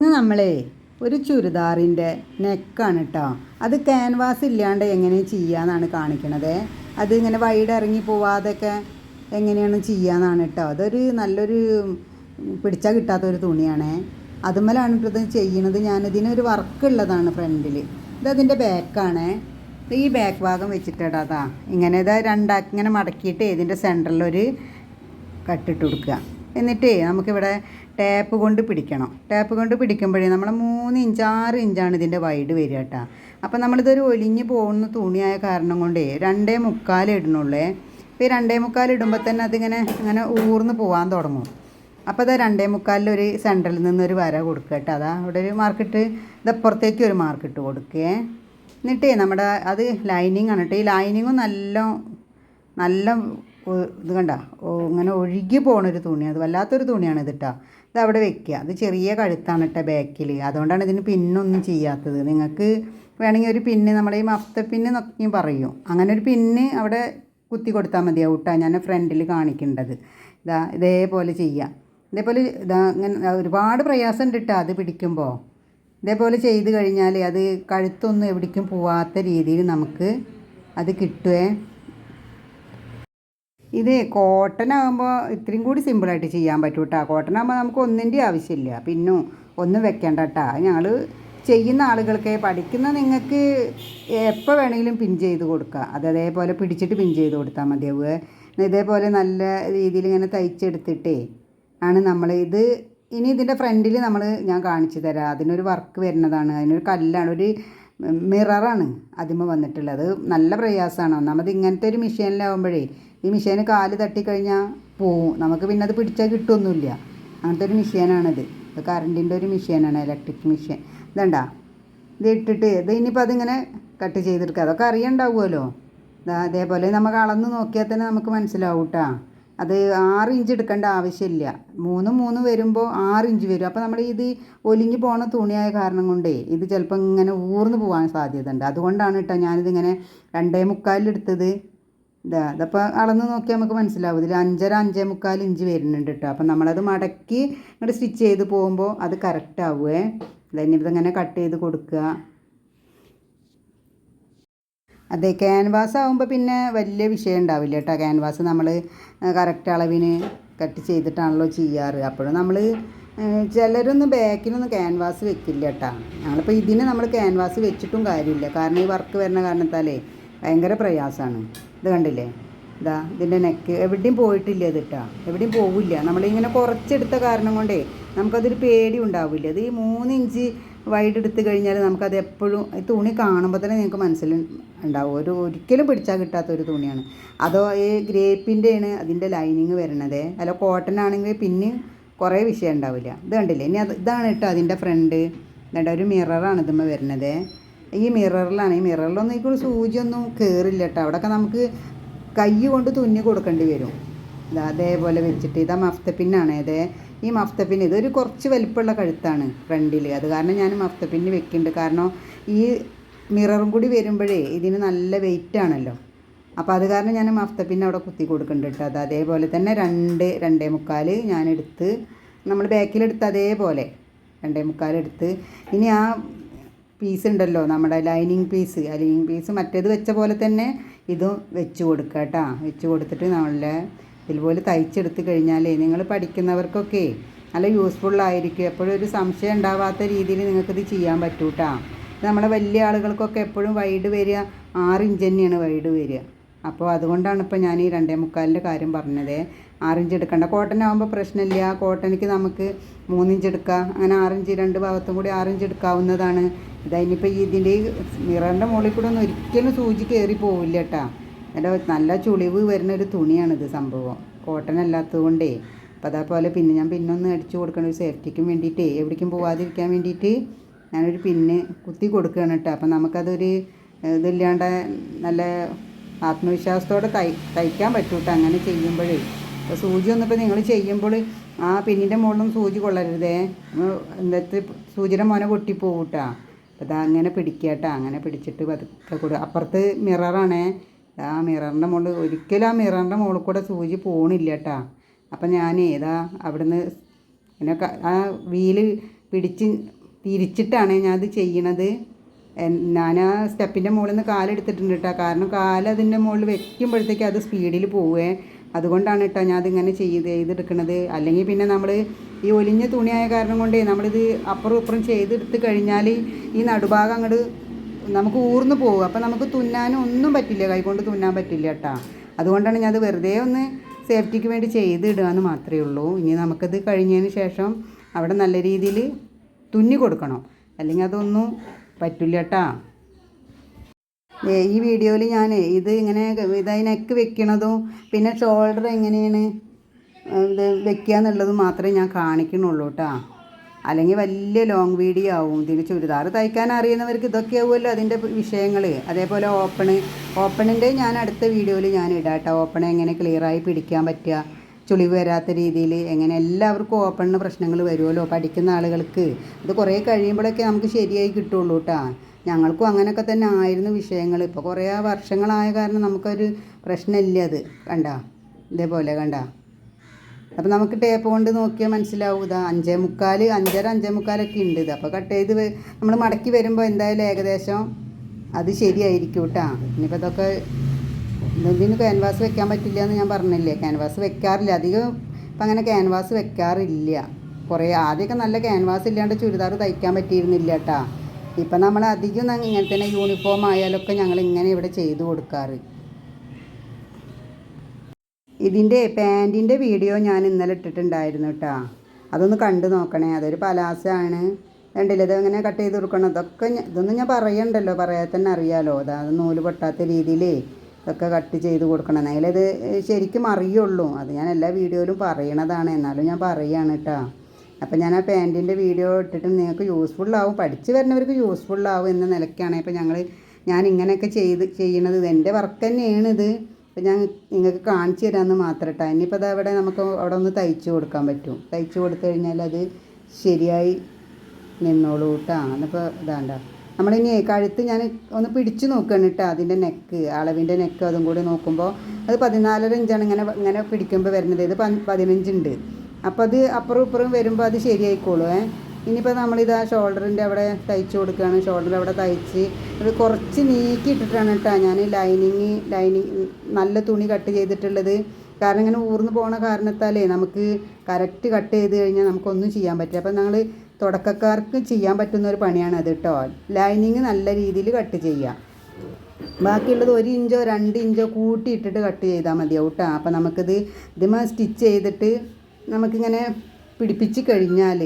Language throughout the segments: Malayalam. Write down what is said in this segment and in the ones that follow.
ഇന്ന് നമ്മളേ ഒരു ചുരിദാറിന്റെ നെക്കാണ് കേട്ടോ അത് ക്യാൻവാസ് ഇല്ലാണ്ട് എങ്ങനെ ചെയ്യാന്നാണ് കാണിക്കണത്. അത് ഇങ്ങനെ വൈഡ് ഇറങ്ങി പോവാതൊക്കെ എങ്ങനെയാണ് ചെയ്യാന്നാണ് കേട്ടോ അതൊരു നല്ലൊരു പിടിച്ചാൽ കിട്ടാത്തൊരു തുണിയാണേ. അതുമ്മലാണ് ഇത് ചെയ്യണത്. ഞാനിതിനൊരു വർക്ക് ഉള്ളതാണ് ഫ്രണ്ടിൽ ഇതതിന്റെ ബാക്കാണ് ഈ ബാക്ക് ഭാഗം വെച്ചിട്ടാ ഇങ്ങനെ ഇതാ രണ്ടാക്കി ഇങ്ങനെ മടക്കിയിട്ട് ഇതിന്റെ സെന്ററിലൊരു കട്ടിട്ട് കൊടുക്കുക എന്നിട്ട് നമുക്കിവിടെ ടാപ്പ് കൊണ്ട് പിടിക്കണം. ടാപ്പ് കൊണ്ട് പിടിക്കുമ്പോഴേ നമ്മൾ മൂന്ന് ഇഞ്ച് ആറ് ഇഞ്ചാണ് ഇതിന്റെ വൈഡ് വരിക കേട്ടോ അപ്പോൾ നമ്മളിതൊരു ഒലിഞ്ഞ് പോകുന്ന തുണിയായ കാരണം കൊണ്ടേ രണ്ടേ മുക്കാൽ ഇടണുള്ളേ. ഇപ്പോൾ ഈ രണ്ടേ മുക്കാൽ ഇടുമ്പോൾ തന്നെ അതിങ്ങനെ അങ്ങനെ ഊർന്ന് പോകാൻ തുടങ്ങും. അപ്പോൾ അതാ രണ്ടേ മുക്കാലിലൊരു സെന്ററിൽ നിന്നൊരു വര കൊടുക്കുക കേട്ടോ അതാ അവിടെ ഒരു മാർക്കിട്ട് ഇതപ്പുറത്തേക്ക് ഒരു മാർക്കിട്ട് കൊടുക്കേ. എന്നിട്ടേ നമ്മുടെ അത് ലൈനിങ് ആണ് കേട്ടോ ഈ ലൈനിങ്ങും നല്ല നല്ല ഇത് കണ്ട? ഇങ്ങനെ ഒഴുകി പോണൊരു തുണി. അത് വല്ലാത്തൊരു തുണിയാണ് ഇത് കേട്ടോ ഇത് അവിടെ വെക്കുക അത് ചെറിയ കഴുത്താണ് കേട്ടോ ബാക്കിൽ അതുകൊണ്ടാണ് ഇതിന് പിന്നൊന്നും ചെയ്യാത്തത്. നിങ്ങൾക്ക് വേണമെങ്കിൽ ഒരു പിന്ന് നമ്മുടെ ഈ മഫ്ത പിന്ന് എന്നൊക്കെ പറയും. അങ്ങനെ ഒരു പിന്ന് അവിടെ കുത്തി കൊടുത്താൽ മതിയാവും കേട്ടോ ഞാൻ ഫ്രണ്ടിൽ കാണിക്കേണ്ടത്. ഇതാ ഇതേപോലെ ചെയ്യാം. ഇതേപോലെ ഇതാ ഇങ്ങനെ ഒരുപാട് പ്രയാസം ഉണ്ട് കേട്ടോ അത് പിടിക്കുമ്പോൾ ഇതേപോലെ ചെയ്ത് കഴിഞ്ഞാൽ അത് കഴുത്തൊന്നും എവിടേക്കും പോവാത്ത രീതിയിൽ നമുക്ക് അത് കിട്ടുവേ. ഇത് കോട്ടൺ ആകുമ്പോൾ ഇത്രയും കൂടി സിമ്പിളായിട്ട് ചെയ്യാൻ പറ്റും കേട്ടോ കോട്ടൺ ആകുമ്പോൾ നമുക്ക് ഒന്നിന്റെ ആവശ്യമില്ല. പിന്നും ഒന്നും വെക്കേണ്ട കേട്ടോ ഞങ്ങൾ ചെയ്യുന്ന ആളുകൾക്ക് പഠിക്കുന്ന നിങ്ങൾക്ക് എപ്പോൾ വേണമെങ്കിലും പിൻ ചെയ്ത് കൊടുക്കുക അത് അതേപോലെ പിടിച്ചിട്ട് പിൻ ചെയ്ത് കൊടുത്താൽ മതിയാവുക ഇതേപോലെ നല്ല രീതിയിൽ ഇങ്ങനെ തയ്ച്ചെടുത്തിട്ടേ ആണ് നമ്മൾ ഇത് ഇനി ഇതിന്റെ ഫ്രണ്ടിൽ നമ്മൾ ഞാൻ കാണിച്ചു തരാം. അതിനൊരു വർക്ക് വരുന്നതാണ്. അതിനൊരു കല്ലാണ് ഒരു മിററാണ് അതിമ വന്നിട്ടുള്ളത്. നല്ല പ്രയാസമാണ് ഒന്നാമത് ഇങ്ങനത്തെ ഒരു മെഷീനിലാവുമ്പോഴേ ഈ മെഷീന് കാൽ തട്ടിക്കഴിഞ്ഞാൽ പോവും. നമുക്ക് പിന്നെ അത് പിടിച്ചാൽ കിട്ടുമൊന്നുമില്ല അങ്ങനത്തെ ഒരു മെഷീനാണിത് ഇത് കറണ്ടിന്റെ ഒരു മെഷീനാണ് ഇലക്ട്രിക് മെഷീൻ ഇതണ്ട ഇത് ഇട്ടിട്ട് ഇത് ഇനിയിപ്പോൾ അതിങ്ങനെ കട്ട് ചെയ്തെടുക്കുക. അതൊക്കെ അറിയണ്ടാവുമല്ലോ. അതേപോലെ നമുക്ക് അളന്ന് നോക്കിയാൽ തന്നെ നമുക്ക് മനസ്സിലാവും കേട്ടോ അത് ആറ് ഇഞ്ച് എടുക്കേണ്ട ആവശ്യമില്ല. മൂന്ന് മൂന്ന് വരുമ്പോൾ ആറ് ഇഞ്ച് വരും. അപ്പോൾ നമ്മൾ ഇത് ഒലിഞ്ഞു പോണ തുണിയായ കാരണം കൊണ്ടേ ഇത് ചിലപ്പോൾ ഇങ്ങനെ ഊർന്ന് പോകാൻ സാധ്യത ഉണ്ട് അതുകൊണ്ടാണ് കേട്ടോ ഞാനിതിങ്ങനെ രണ്ടേ മുക്കാലിലെടുത്തത് ഇതാ അതപ്പോൾ അളന്ന് നോക്കിയാൽ നമുക്ക് മനസ്സിലാവും. ഇതിൽ അഞ്ചര അഞ്ചേ മുക്കാൽ ഇഞ്ച് വരുന്നുണ്ട് കേട്ടോ അപ്പം നമ്മളത് മടക്കി ഇങ്ങോട്ട് സ്റ്റിച്ച് ചെയ്ത് പോകുമ്പോൾ അത് കറക്റ്റ് ആവുമേ അതന്നെ ഇതങ്ങനെ കട്ട് ചെയ്ത് കൊടുക്കുക. അതെ ക്യാൻവാസ് ആകുമ്പോൾ പിന്നെ വലിയ വിഷയം ഉണ്ടാവില്ല കേട്ടോ ക്യാൻവാസ് നമ്മൾ കറക്റ്റ് അളവിന് കട്ട് ചെയ്തിട്ടാണല്ലോ ചെയ്യാറ്. അപ്പോഴും നമ്മൾ ചിലരൊന്നും ബാക്കിനൊന്നും ക്യാൻവാസ് വെക്കില്ല കേട്ടോ ഞങ്ങളിപ്പോൾ ഇതിന് നമ്മൾ ക്യാൻവാസ് വെച്ചിട്ടും കാര്യമില്ല. കാരണം ഈ വർക്ക് വരുന്ന കാരണത്താലേ ഭയങ്കര പ്രയാസമാണ് ഇത് കണ്ടില്ലേ? ഇതാ ഇതിന്റെ നെക്ക് എവിടെയും പോയിട്ടില്ല ഇത് കേട്ടോ എവിടെയും പോവില്ല. നമ്മളിങ്ങനെ കുറച്ചെടുത്ത കാരണം കൊണ്ടേ നമുക്കതൊരു പേടി ഉണ്ടാവില്ല. ഇത് ഈ മൂന്ന് ഇഞ്ച് വൈഡ് എടുത്തു കഴിഞ്ഞാൽ നമുക്കത് എപ്പോഴും ഈ തുണി കാണുമ്പോൾ തന്നെ നിങ്ങൾക്ക് മനസ്സിൽ ഉണ്ടാവും. ഒരു ഒരിക്കലും പിടിച്ചാൽ കിട്ടാത്ത ഒരു തുണിയാണ്. അതോ ഈ ഗ്രേപ്പിന്റെയാണ് അതിന്റെ ലൈനിങ് വരണത് അല്ല കോട്ടൺ ആണെങ്കിൽ പിന്നെ കുറേ വിഷയം ഉണ്ടാവില്ല. ഇത് കണ്ടില്ലേ? ഇനി അത് ഇതാണ് കേട്ടോ അതിന്റെ ഫ്രണ്ട് ഇതേണ്ട ഒരു മിററാണ് ഇതുമ്മ വരുന്നത്. ഈ മിററിലാണ് ഈ മിററിലൊന്നും കൂടി സൂചിയൊന്നും കയറില്ല കേട്ടോ അവിടെയൊക്കെ നമുക്ക് കൈ കൊണ്ട് തുന്നി കൊടുക്കേണ്ടി വരും. ഇതാ അതേപോലെ വെച്ചിട്ട് ഇതാ മഫ്തപ്പിന്നാണ് അതേ ഈ മഫ്തപ്പിന് ഇതൊരു കുറച്ച് വലിപ്പമുള്ള കഴുത്താണ് ഫ്രണ്ടിൽ അത് കാരണം ഞാൻ മഫ്തപ്പിന് വെക്കുന്നുണ്ട് കാരണം ഈ മിററും കൂടി വരുമ്പോഴേ ഇതിന് നല്ല വെയിറ്റ് ആണല്ലോ. അപ്പോൾ അത് കാരണം ഞാൻ മഫ്തപ്പിന് അവിടെ കുത്തി കൊടുക്കുന്നുണ്ട് കേട്ടോ അത് അതേപോലെ തന്നെ രണ്ട് രണ്ടേ മുക്കാൽ ഞാനെടുത്ത് നമ്മൾ ബാക്കിലെടുത്ത് അതേപോലെ രണ്ടേ മുക്കാൽ എടുത്ത്. ഇനി ആ പീസ് ഉണ്ടല്ലോ നമ്മുടെ ലൈനിങ് പീസ് ലൈനിങ് പീസ് മറ്റേത് വെച്ച പോലെ തന്നെ ഇതും വെച്ച് കൊടുക്കുക കേട്ടോ വെച്ച് കൊടുത്തിട്ട് നമ്മളെ ഇതുപോലെ തയ്ച്ചെടുത്ത് കഴിഞ്ഞാലേ നിങ്ങൾ പഠിക്കുന്നവർക്കൊക്കെ നല്ല യൂസ്ഫുള്ളായിരിക്കും എപ്പോഴും ഒരു സംശയം ഉണ്ടാവാത്ത രീതിയിൽ നിങ്ങൾക്കിത് ചെയ്യാൻ പറ്റൂട്ടാ നമ്മളെ വലിയ ആളുകൾക്കൊക്കെ എപ്പോഴും വൈഡ് വരിക ആറ് ഇഞ്ച് തന്നെയാണ് വൈഡ് വരിക. അപ്പോൾ അതുകൊണ്ടാണ് ഇപ്പോൾ ഞാൻ ഈ രണ്ടേ മുക്കാലിന്റെ കാര്യം പറഞ്ഞത്. ആറിഞ്ച് എടുക്കണ്ട. കോട്ടൺ ആകുമ്പോൾ പ്രശ്നമില്ല. കോട്ടണിക്ക് നമുക്ക് മൂന്നിഞ്ച് എടുക്കാം. അങ്ങനെ ആറിഞ്ച് രണ്ട് ഭാഗത്തും കൂടി ആറിഞ്ച് എടുക്കാവുന്നതാണ്. ഇതതിനിപ്പോൾ ഇതിന്റെ ഈ മിററിന്റെ മുകളിൽ കൂടെ ഒന്നും ഒരിക്കലും സൂചി കയറി പോവില്ല കേട്ടോ. നല്ല നല്ല ചുളിവ് വരുന്ന ഒരു തുണിയാണിത് സംഭവം. കോട്ടൺ അല്ലാത്തത് കൊണ്ടേ അപ്പോൾ അതേപോലെ പിന്നെ ഞാൻ പിന്നൊന്ന് അടിച്ചു കൊടുക്കണം. ഒരു സേഫ്റ്റിക്കും വേണ്ടിയിട്ട് എവിടേക്കും പോവാതിരിക്കാൻ വേണ്ടിയിട്ട് ഞാനൊരു പിന്നെ കുത്തി കൊടുക്കുകയാണ് കേട്ടോ. അപ്പം നമുക്കതൊരു ഇതില്ലാണ്ട് നല്ല ആത്മവിശ്വാസത്തോടെ തൈ തയ്ക്കാൻ പറ്റും അങ്ങനെ ചെയ്യുമ്പോഴേ. അപ്പോൾ സൂചി വന്നപ്പോൾ നിങ്ങൾ ചെയ്യുമ്പോൾ ആ പിന്നിന്റെ മുകളിലും സൂചി കൊള്ളരുതേ. എന്നിട്ട് സൂചിയുടെ മോനെ പൊട്ടിപ്പോകൂട്ടാ കേട്ടോ അപ്പോൾ ഇതാ അങ്ങനെ പിടിക്കുക അങ്ങനെ പിടിച്ചിട്ട് പതുക്കെ കൊടുക്കുക അപ്പുറത്ത് മിററാണേ. ആ മിററിന്റെ മുകളിൽ ഒരിക്കലും ആ മിററിന്റെ മുകളിൽ കൂടെ സൂചി പോണില്ല കേട്ടാ അപ്പം ഞാൻ ഏതാ അവിടുന്ന് പിന്നെ ആ വീൽ പിടിച്ച് തിരിച്ചിട്ടാണ് ഞാനത് ചെയ്യണത്. ഞാൻ ആ സ്റ്റെപ്പിന്റെ മുകളിൽ നിന്ന് കാലെടുത്തിട്ടുണ്ട് കേട്ടോ കാരണം കാൽ അതിന്റെ മുകളിൽ വെക്കുമ്പോഴത്തേക്ക് അത് സ്പീഡിൽ പോവേ. അതുകൊണ്ടാണ് കേട്ടോ ഞാൻ അതിങ്ങനെ ചെയ്ത് ചെയ്തെടുക്കുന്നത് അല്ലെങ്കിൽ പിന്നെ നമ്മൾ ഈ ഒലിഞ്ഞ തുണിയായ കാരണം കൊണ്ടേ നമ്മളിത് അപ്പുറം ഇപ്പുറം ചെയ്തെടുത്ത് കഴിഞ്ഞാൽ ഈ നടുഭാഗം അങ്ങോട്ട് നമുക്ക് ഊർന്നു പോകും അപ്പം നമുക്ക് തുന്നാനും ഒന്നും പറ്റില്ല. കൈകൊണ്ട് തുന്നാൻ പറ്റില്ല കേട്ടോ അതുകൊണ്ടാണ് ഞാൻ അത് വെറുതെ ഒന്ന് സേഫ്റ്റിക്ക് വേണ്ടി ചെയ്തിടുക എന്ന് മാത്രമേ ഉള്ളൂ. ഇനി നമുക്കത് കഴിഞ്ഞതിന് ശേഷം അവിടെ നല്ല രീതിയിൽ തുന്നി കൊടുക്കണം. അല്ലെങ്കിൽ അതൊന്നും പറ്റില്ല കേട്ടാ ഈ വീഡിയോയിൽ ഞാൻ ഇത് ഇങ്ങനെ ഇത് നെക്ക് വെക്കണതും പിന്നെ ഷോൾഡർ എങ്ങനെയാണ് ഇത് വെക്കുക എന്നുള്ളതും മാത്രമേ ഞാൻ കാണിക്കണുള്ളൂ കേട്ടോ അല്ലെങ്കിൽ വലിയ ലോങ് വീഡിയോ ആവും. ഇതിന് ചുരിദാർ തയ്ക്കാൻ അറിയുന്നവർക്ക് ഇതൊക്കെ ആവുമല്ലോ അതിന്റെ വിഷയങ്ങൾ അതേപോലെ ഓപ്പണ് ഓപ്പണിന്റെ ഞാൻ അടുത്ത വീഡിയോയിൽ ഞാൻ ഇടാം കേട്ടോ ഓപ്പൺ എങ്ങനെ ക്ലിയറായി പിടിക്കാൻ പറ്റുക. ചുളിവ് വരാത്ത രീതിയിൽ എങ്ങനെ എല്ലാവർക്കും ഓപ്പണിന് പ്രശ്നങ്ങൾ വരുമല്ലോ പഠിക്കുന്ന ആളുകൾക്ക്. അത് കുറേ കഴിയുമ്പോഴൊക്കെ നമുക്ക് ശരിയായി കിട്ടുള്ളൂ കേട്ടോ ഞങ്ങൾക്കും അങ്ങനെയൊക്കെ തന്നെ ആയിരുന്നു വിഷയങ്ങൾ. ഇപ്പോൾ കുറേ വർഷങ്ങളായ കാരണം നമുക്കൊരു പ്രശ്നമില്ല അത്. കണ്ട? ഇതേപോലെ കണ്ട? അപ്പോൾ നമുക്ക് ടേപ്പ് കൊണ്ട് നോക്കിയാൽ മനസ്സിലാവും ഇതാ. അഞ്ചേ മുക്കാൽ അഞ്ചര അഞ്ചേ മുക്കാലൊക്കെ ഉണ്ട് ഇത്. അപ്പോൾ കട്ട് ചെയ്ത് നമ്മൾ മടക്കി വരുമ്പോൾ എന്തായാലും ഏകദേശം അത് ശരിയായിരിക്കും കേട്ടോ ഇനിയിപ്പോൾ ഇതൊക്കെ ഇതിന് ക്യാൻവാസ് വെക്കാൻ പറ്റില്ല എന്ന് ഞാൻ പറഞ്ഞില്ലേ? ക്യാൻവാസ് വെക്കാറില്ല. അധികം ഇപ്പം അങ്ങനെ ക്യാൻവാസ് വെക്കാറില്ല. കുറേ ആദ്യമൊക്കെ നല്ല ക്യാൻവാസ് ഇല്ലാണ്ട് ചുരിദാർ തയ്ക്കാൻ പറ്റിയിരുന്നില്ല കേട്ടാ ഇപ്പം നമ്മൾ അധികം ഇങ്ങനെ തന്നെ യൂണിഫോം ആയാലൊക്കെ ഞങ്ങൾ ഇങ്ങനെ ഇവിടെ ചെയ്തു കൊടുക്കാറ്. ഇതിന്റെ പാന്റിന്റെ വീഡിയോ ഞാൻ ഇന്നലെ ഇട്ടിട്ടുണ്ടായിരുന്നു കേട്ടോ അതൊന്ന് കണ്ടു നോക്കണേ. അതൊരു പലാസാണ്. രണ്ടില്ല ഇത് എങ്ങനെ കട്ട് ചെയ്ത് കൊടുക്കണം? അതൊക്കെ ഇതൊന്നും ഞാൻ പറയണ്ടല്ലോ. പറയാതെ തന്നെ അറിയാലോ. അതാ നൂൽ പൊട്ടാത്ത രീതിയിൽ ഇതൊക്കെ കട്ട് ചെയ്ത് കൊടുക്കണം. എന്നെങ്കിലേ ഇത് ശരിക്കും അറിയുള്ളൂ. അത് ഞാൻ എല്ലാ വീഡിയോയിലും പറയണതാണ്. എന്നാലും ഞാൻ പറയുകയാണ് കേട്ടോ അപ്പം ഞാൻ ആ പാന്റിന്റെ വീഡിയോ ഇട്ടിട്ട് നിങ്ങൾക്ക് യൂസ്ഫുള്ളാവും പഠിച്ചു വരുന്നവർക്ക് യൂസ്ഫുള്ളാവും എന്ന നിലയ്ക്കാണ് ഇപ്പം ഞങ്ങൾ ഞാൻ ഇങ്ങനെയൊക്കെ ചെയ്ത് ചെയ്യണത് എന്റെ വർക്ക് തന്നെയാണ് ഇത്. അപ്പം ഞാൻ നിങ്ങൾക്ക് കാണിച്ചു തരാമെന്ന് മാത്രം കേട്ടോ ഇനിയിപ്പോൾ അത് അവിടെ നമുക്ക് അവിടെ ഒന്ന് തയ്ച്ചു കൊടുക്കാൻ പറ്റും. തയ്ച്ചു കൊടുത്തു കഴിഞ്ഞാൽ അത് ശരിയായി നിന്നോളൂ കേട്ടോ എന്നിപ്പോൾ ഇതാണ്ട. നമ്മളിനി കഴുത്ത് ഞാൻ ഒന്ന് പിടിച്ച് നോക്കുകയാണ് കേട്ടോ അതിന്റെ നെക്ക് അളവിന്റെ നെക്ക് അതും കൂടി നോക്കുമ്പോൾ അത് പതിനാലര ഇഞ്ചാണ് ഇങ്ങനെ ഇങ്ങനെ പിടിക്കുമ്പോൾ വരുന്നത്. ഇത് പതിനഞ്ചുണ്ട് അപ്പോൾ അത് അപ്പുറം ഇപ്പുറം വരുമ്പോൾ അത് ശരിയായിക്കോളൂ ഏ? ഇനിയിപ്പോൾ നമ്മളിത് ആ ഷോൾഡറിന്റെ അവിടെ തയ്ച്ച് കൊടുക്കുകയാണ് ഷോൾഡർ അവിടെ തയ്ച്ച് അത് കുറച്ച് നീക്കി ഇട്ടിട്ടാണ് കേട്ടോ ഞാൻ ലൈനിങ് ലൈനിങ് നല്ല തുണി കട്ട് ചെയ്തിട്ടുള്ളത്. കാരണം ഇങ്ങനെ ഊർന്ന് പോണ കാരണത്താലേ നമുക്ക് കറക്റ്റ് കട്ട് ചെയ്ത് കഴിഞ്ഞാൽ നമുക്കൊന്നും ചെയ്യാൻ പറ്റില്ല. അപ്പം ഞങ്ങൾ തുടക്കക്കാർക്ക് ചെയ്യാൻ പറ്റുന്ന ഒരു പണിയാണ് അത് കേട്ടോ ലൈനിങ് നല്ല രീതിയിൽ കട്ട് ചെയ്യാം. ബാക്കിയുള്ളത് ഒരു ഇഞ്ചോ രണ്ട് ഇഞ്ചോ കൂട്ടി ഇട്ടിട്ട് കട്ട് ചെയ്താൽ മതിയാവും കേട്ടോ അപ്പോൾ നമുക്കിത് ഇതുമാ സ്റ്റിച്ച് ചെയ്തിട്ട് നമുക്കിങ്ങനെ പിടിപ്പിച്ച് കഴിഞ്ഞാൽ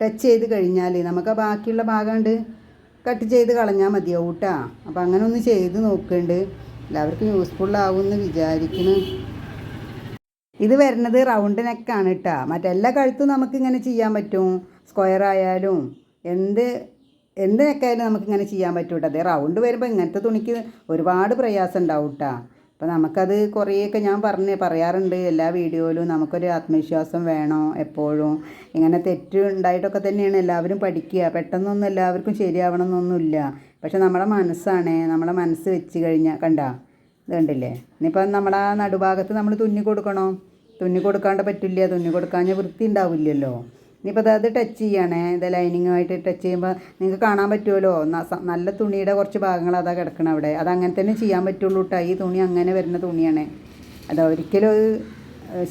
ടച്ച് ചെയ്ത് കഴിഞ്ഞാൽ നമുക്ക് ആ ബാക്കിയുള്ള ഭാഗം ഉണ്ട് കട്ട് ചെയ്ത് കളഞ്ഞാൽ മതിയാവും കേട്ടോ അപ്പോൾ അങ്ങനെ ഒന്ന് ചെയ്ത് നോക്കുന്നുണ്ട് എല്ലാവർക്കും യൂസ്ഫുള്ളാവും എന്ന് വിചാരിക്കുന്നു ഇത് വരുന്നത് റൗണ്ട് നെക്കാണ് കേട്ടോ മറ്റെല്ലാ കഴുത്തും നമുക്കിങ്ങനെ ചെയ്യാൻ പറ്റും. സ്ക്വയർ ആയാലും എന്ത് എന്ത് ആയാലും നമുക്കിങ്ങനെ ചെയ്യാൻ പറ്റൂട്ടോ. അതേ റൗണ്ട് വരുമ്പോൾ ഇങ്ങനത്തെ തുണിക്ക് ഒരുപാട് പ്രയാസം ഉണ്ടാവും കേട്ടോ അപ്പോൾ നമുക്കത് കുറേയൊക്കെ ഞാൻ പറഞ്ഞ് പറയാറുണ്ട് എല്ലാ വീഡിയോയിലും നമുക്കൊരു ആത്മവിശ്വാസം വേണം എപ്പോഴും. ഇങ്ങനെ തെറ്റ് ഉണ്ടായിട്ടൊക്കെ തന്നെയാണ് എല്ലാവരും പഠിക്കുക. പെട്ടെന്നൊന്നും എല്ലാവർക്കും ശരിയാവണം എന്നൊന്നുമില്ല പക്ഷെ നമ്മുടെ മനസ്സാണ് നമ്മളെ മനസ്സ് വെച്ച് കഴിഞ്ഞാൽ കണ്ട ഇത് കണ്ടില്ലേ? ഇനിയിപ്പം നമ്മളാ നടുഭാഗത്ത് നമ്മൾ തുന്നി കൊടുക്കണോ? തുന്നി കൊടുക്കാണ്ട് പറ്റില്ല തുന്നി കൊടുക്കാഞ്ഞ വൃത്തി ഉണ്ടാവില്ലല്ലോ ഇനിയിപ്പോൾ അത് ടച്ച് ചെയ്യണേ. ഇത് ലൈനിങ്ങുമായിട്ട് ടച്ച് ചെയ്യുമ്പോൾ നിങ്ങൾക്ക് കാണാൻ പറ്റുമല്ലോ നല്ല തുണിയുടെ കുറച്ച് ഭാഗങ്ങൾ അതാ കിടക്കണം അവിടെ. അത് അങ്ങനെ തന്നെ ചെയ്യാൻ പറ്റുള്ളൂ കേട്ടോ ഈ തുണി അങ്ങനെ വരുന്ന തുണിയാണ്. അത് ഒരിക്കലും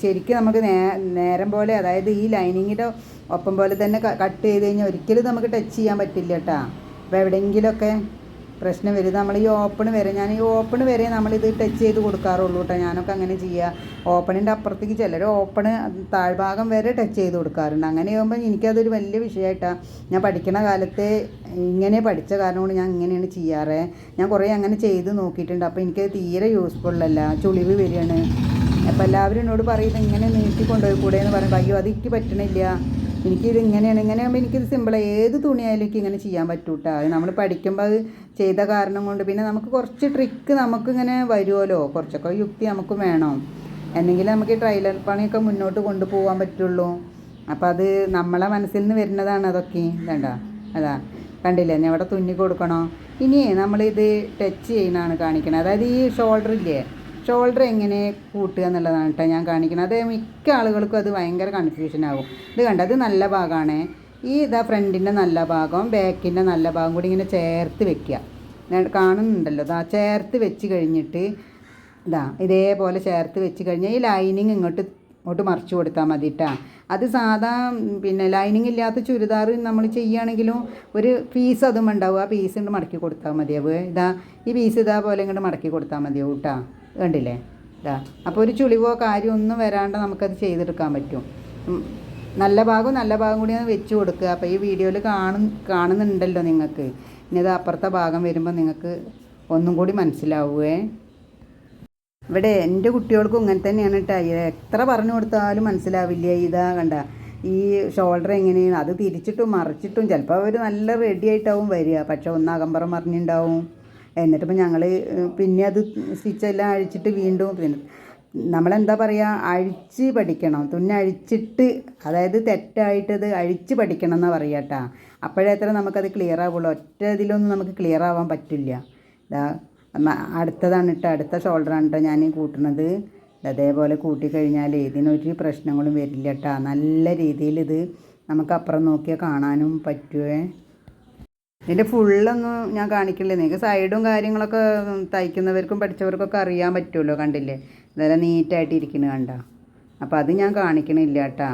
ശരിക്കും നമുക്ക് നേ നേരം പോലെ അതായത് ഈ ലൈനിങ്ങിന്റെ ഒപ്പം പോലെ തന്നെ കട്ട് ചെയ്ത് കഴിഞ്ഞാൽ ഒരിക്കലും നമുക്ക് ടച്ച് ചെയ്യാൻ പറ്റില്ല കേട്ടോ അപ്പോൾ എവിടെയെങ്കിലുമൊക്കെ പ്രശ്നം വരും. നമ്മൾ ഈ ഓപ്പൺ വരെ ഞാൻ ഈ ഓപ്പൺ വരെ നമ്മളിത് ടച്ച് ചെയ്ത് കൊടുക്കാറുള്ളൂ കേട്ടോ. ഞാനൊക്കെ അങ്ങനെ ചെയ്യുക ഓപ്പണിന്റെ അപ്പുറത്തേക്ക് ചിലർ ഓപ്പണ് താഴ്ഭാഗം വരെ ടച്ച് ചെയ്ത് കൊടുക്കാറുണ്ട്. അങ്ങനെ ആകുമ്പോൾ എനിക്കതൊരു വലിയ വിഷയമായിട്ടാണ് ഞാൻ പഠിക്കണ കാലത്തെ ഇങ്ങനെ പഠിച്ച കാരണം കൊണ്ട് ഞാൻ ഇങ്ങനെയാണ് ചെയ്യാറ്. ഞാൻ കുറേ അങ്ങനെ ചെയ്ത് നോക്കിയിട്ടുണ്ട്. അപ്പോൾ എനിക്കത് തീരെ യൂസ്ഫുള്ളല്ല ചുളിവ് വരികയാണ്. അപ്പോൾ എല്ലാവരും എന്നോട് പറയുന്നത് ഇങ്ങനെ നീട്ടി കൊണ്ടുപോയി കൂടെ എന്ന് പറയുമ്പോൾ അയ്യോ അത് എനിക്ക് പറ്റണില്ല. എനിക്കിത് ഇങ്ങനെയാണ് ഇങ്ങനെ ആകുമ്പോൾ എനിക്കിത് സിമ്പിളാണ് ഏത് തുണിയായാലും എനിക്ക് ഇങ്ങനെ ചെയ്യാൻ പറ്റൂട്ടാ. നമ്മൾ പഠിക്കുമ്പോൾ അത് ചെയ്ത കാരണം കൊണ്ട് പിന്നെ നമുക്ക് കുറച്ച് ട്രിക്ക് നമുക്കിങ്ങനെ വരുമല്ലോ കുറച്ചൊക്കെ യുക്തി നമുക്ക് വേണം. എന്നെങ്കിൽ നമുക്ക് ട്രailer പണിയൊക്കെ മുന്നോട്ട് കൊണ്ടുപോകാൻ പറ്റുള്ളൂ. അപ്പോൾ അത് നമ്മളെ മനസ്സിൽ നിന്ന് വരുന്നതാണ് അതൊക്കെ. വേണ്ട അതാ. കണ്ടില്ലേ? ഞാൻ അവിടെ തുന്നി കൊടുക്കണോ? ഇനിയേ നമ്മളിത് ടച്ച് ചെയ്യുന്നതാണ് കാണിക്കണത് അതായത് ഈ ഷോൾഡർ ഇല്ലേ? ഷോൾഡർ എങ്ങനെ കൂട്ടുക എന്നുള്ളതാണ് കേട്ടോ ഞാൻ കാണിക്കുന്നത്. അത് മിക്ക ആളുകൾക്കും അത് ഭയങ്കര കൺഫ്യൂഷൻ ആകും. ഇത് കണ്ട? അത് നല്ല ഭാഗമാണ്. ഈ ഇതാ ഫ്രണ്ടിന്റെ നല്ല ഭാഗം ബാക്കിന്റെ നല്ല ഭാഗം കൂടി ഇങ്ങനെ ചേർത്ത് വെക്കുക. കാണുന്നുണ്ടല്ലോ ഇതാ ചേർത്ത് വെച്ച് കഴിഞ്ഞിട്ട് ഇതാ ഇതേപോലെ ചേർത്ത് വെച്ച് കഴിഞ്ഞാൽ ഈ ലൈനിങ് ഇങ്ങോട്ട് ഇങ്ങോട്ട് മറിച്ച് കൊടുത്താൽ മതി കേട്ടോ അത് സാധാ പിന്നെ ലൈനിങ് ഇല്ലാത്ത ചുരിദാർ നമ്മൾ ചെയ്യുകയാണെങ്കിലും ഒരു പീസ് അതും ഉണ്ടാവും. ആ പീസ് ഇങ്ങോട്ട് മടക്കി കൊടുത്താൽ മതിയാവുക ഇതാ ഈ പീസ് ഇതാ പോലെ ഇങ്ങോട്ട് മടക്കി കൊടുത്താൽ മതിയാവും കേട്ടോ കണ്ടില്ലേ? ഇതാ അപ്പോൾ ഒരു ചുളിവോ കാര്യമോ ഒന്നും വരാണ്ട് നമുക്കത് ചെയ്തെടുക്കാൻ പറ്റും. നല്ല ഭാഗവും നല്ല ഭാഗം കൂടി ഒന്ന് വെച്ച് കൊടുക്കുക. അപ്പോൾ ഈ വീഡിയോയിൽ കാണും കാണുന്നുണ്ടല്ലോ നിങ്ങൾക്ക്. ഇനി ഇത് അപ്പുറത്തെ ഭാഗം വരുമ്പോൾ നിങ്ങൾക്ക് ഒന്നും കൂടി മനസ്സിലാവുകയെ ഇവിടെ എന്റെ കുട്ടികൾക്കും ഇങ്ങനെ തന്നെയാണ് കേട്ടോ. എത്ര പറഞ്ഞു കൊടുത്താലും മനസ്സിലാവില്ല. ഇതാ കണ്ട ഈ ഷോൾഡർ എങ്ങനെയാണ് അത് തിരിച്ചിട്ടും മറിച്ചിട്ടും ചിലപ്പോൾ അവർ നല്ല റെഡി ആയിട്ടാവും വരിക. പക്ഷെ ഒന്ന് അകമ്പറം എന്നിട്ടിപ്പോൾ ഞങ്ങൾ പിന്നെ അത് സ്റ്റിച്ചെല്ലാം അഴിച്ചിട്ട് വീണ്ടും പിന്നെ നമ്മളെന്താ പറയുക അഴിച്ച് പഠിക്കണം. തുന്നി അഴിച്ചിട്ട് അതായത് തെറ്റായിട്ടത് അഴിച്ച് പഠിക്കണം എന്നാണ് പറയുക കേട്ടോ അപ്പോഴേ അത്ര നമുക്കത് ക്ലിയർ ആവുള്ളൂ. ഒറ്റ ഇതിലൊന്നും നമുക്ക് ക്ലിയർ ആവാൻ പറ്റില്ല. ഇതാ അടുത്തതാണ് കേട്ടോ അടുത്ത ഷോൾഡറാണ് കേട്ടോ ഞാൻ കൂട്ടുന്നത് അതേപോലെ കൂട്ടിക്കഴിഞ്ഞാൽ ഇതിനൊരു പ്രശ്നങ്ങളും വരില്ല കേട്ടോ നല്ല രീതിയിൽ ഇത് നമുക്ക് അപ്പുറം നോക്കിയാൽ കാണാനും പറ്റുമേ ഇതിന്റെ ഫുള്ളൊന്നും ഞാൻ കാണിക്കില്ല നിങ്ങൾക്ക് സൈഡും കാര്യങ്ങളൊക്കെ തയ്ക്കുന്നവർക്കും പഠിച്ചവർക്കൊക്കെ അറിയാൻ പറ്റുമല്ലോ കണ്ടില്ലേ? ഇതെല്ലാം നീറ്റായിട്ട് ഇരിക്കുന്നത് കണ്ട? അപ്പോൾ അത് ഞാൻ കാണിക്കണില്ല കേട്ടാ.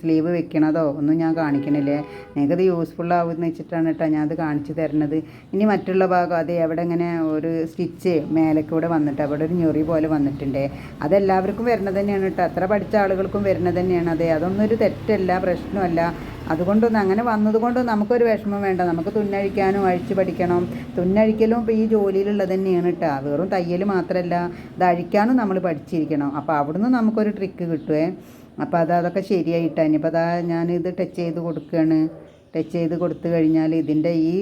സ്ലീവ് വെക്കണതോ ഒന്നും ഞാൻ കാണിക്കണില്ലേ. നിങ്ങൾക്കത് യൂസ്ഫുൾ ആവുമെന്ന് വെച്ചിട്ടാണ് കേട്ടോ ഞാൻ അത് കാണിച്ചു തരണത്. ഇനി മറ്റുള്ള ഭാഗം അത് എവിടെ ഇങ്ങനെ ഒരു സ്റ്റിച്ച് മേലക്കൂടെ വന്നിട്ട് അവിടെ ഒരു ഞൊറി പോലെ വന്നിട്ടുണ്ട്. അതെല്ലാവർക്കും വരുന്നത് തന്നെയാണ് കേട്ടോ. അത്ര പഠിച്ച ആളുകൾക്കും വരുന്നത് തന്നെയാണ്. അതെ അതൊന്നും ഒരു തെറ്റല്ല പ്രശ്നമല്ല. അതുകൊണ്ടൊന്നും അങ്ങനെ വന്നതുകൊണ്ട് നമുക്കൊരു വിഷമം വേണ്ട. നമുക്ക് തുന്നഴിക്കാനും അഴിച്ച് പഠിക്കണം. തുന്നഴിക്കലും ഇപ്പോൾ ഈ ജോലിയിലുള്ളത് തന്നെയാണ് കേട്ടോ വെറും തയ്യൽ മാത്രമല്ല ഇത് അഴിക്കാനും നമ്മൾ പഠിച്ചിരിക്കണം. അപ്പോൾ അവിടുന്ന് നമുക്കൊരു ട്രിക്ക് കിട്ടുമേ അപ്പോൾ അത് അതൊക്കെ ശരിയായിട്ടാണ് ഇനിയിപ്പോൾ അതാ ഞാനിത് ടച്ച് ചെയ്ത് കൊടുക്കുകയാണ് ടച്ച് ചെയ്ത് കൊടുത്തു കഴിഞ്ഞാൽ ഇതിന്റെ ഈ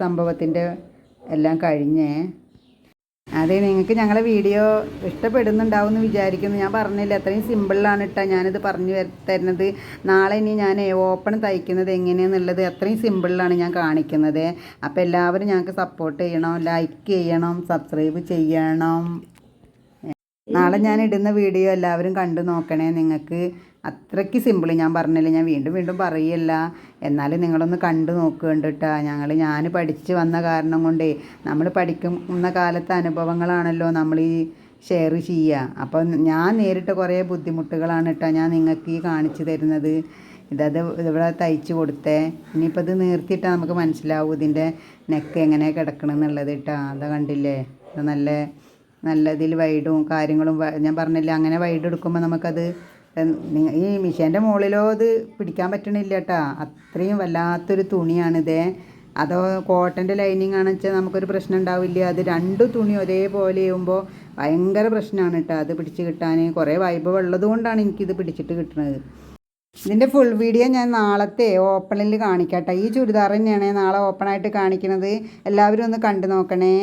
സംഭവത്തിന്റെ എല്ലാം കഴിഞ്ഞേ അതെ നിങ്ങൾക്ക് ഞങ്ങളെ വീഡിയോ ഇഷ്ടപ്പെടുന്നുണ്ടാവും എന്ന് വിചാരിക്കുന്നു. ഞാൻ പറഞ്ഞില്ല അത്രയും സിമ്പിളാണ് കേട്ടോ ഞാനിത് പറഞ്ഞു തരുന്നത്. നാളെ ഇനി ഞാൻ ഓപ്പൺ തയ്ക്കുന്നത് എങ്ങനെയാണെന്നുള്ളത് അത്രയും സിമ്പിളിലാണ് ഞാൻ കാണിക്കുന്നത്. അപ്പോൾ എല്ലാവരും ഞങ്ങൾക്ക് സപ്പോർട്ട് ചെയ്യണം ലൈക്ക് ചെയ്യണം സബ്സ്ക്രൈബ് ചെയ്യണം. നാളെ ഞാൻ ഇടുന്ന വീഡിയോ എല്ലാവരും കണ്ടു നോക്കണേ നിങ്ങൾക്ക്. അത്രയ്ക്ക് സിമ്പിൾ ഞാൻ പറഞ്ഞില്ല ഞാൻ വീണ്ടും വീണ്ടും പറയല്ല. എന്നാലും നിങ്ങളൊന്ന് കണ്ടു നോക്കുന്നുണ്ട് ഞങ്ങൾ ഞാൻ പഠിച്ച് വന്ന കാരണം കൊണ്ടേ നമ്മൾ പഠിക്കുന്ന കാലത്തെ അനുഭവങ്ങളാണല്ലോ നമ്മൾ ഈ ഷെയർ ചെയ്യുക അപ്പോൾ ഞാൻ നേരിട്ട കുറേ ബുദ്ധിമുട്ടുകളാണ് കേട്ടോ ഞാൻ നിങ്ങൾക്ക് ഈ കാണിച്ചു തരുന്നത്. ഇതത് ഇവിടെ തയ്ച്ചു കൊടുത്തേ. ഇനിയിപ്പോൾ ഇത് നീർത്തിയിട്ടാൽ നമുക്ക് മനസ്സിലാവും ഇതിന്റെ നെക്ക് എങ്ങനെ കിടക്കണം എന്നുള്ളത് കേട്ടോ അതാ കണ്ടില്ലേ? ഇത് നല്ല നല്ല ഇതിൽ വൈഡും കാര്യങ്ങളും ഞാൻ പറഞ്ഞില്ല അങ്ങനെ വൈഡ് എടുക്കുമ്പോൾ നമുക്കത് ഈ മിഷീന്റെ മുകളിലോ ഇത് പിടിക്കാൻ പറ്റണില്ല കേട്ടോ അത്രയും വല്ലാത്തൊരു തുണിയാണിത്. അതോ കോട്ടന്റെ ലൈനിങ് ആണെന്ന് വെച്ചാൽ നമുക്കൊരു പ്രശ്നം ഉണ്ടാവില്ല അത് രണ്ട് തുണി ഒരേപോലെ ആകുമ്പോൾ ഭയങ്കര പ്രശ്നമാണ് കേട്ടോ അത് പിടിച്ച് കിട്ടാൻ കുറേ വൈബ് ഉള്ളത് കൊണ്ടാണ് എനിക്കിത് പിടിച്ചിട്ട് കിട്ടുന്നത് ഇതിന്റെ ഫുൾ വീഡിയോ ഞാൻ നാളത്തെ ഓപ്പണിൽ കാണിക്കാം കേട്ടോ ഈ ചുരിദാർ തന്നെയാണ് നാളെ ഓപ്പണായിട്ട് കാണിക്കുന്നത് എല്ലാവരും ഒന്ന് കണ്ടു നോക്കണേ.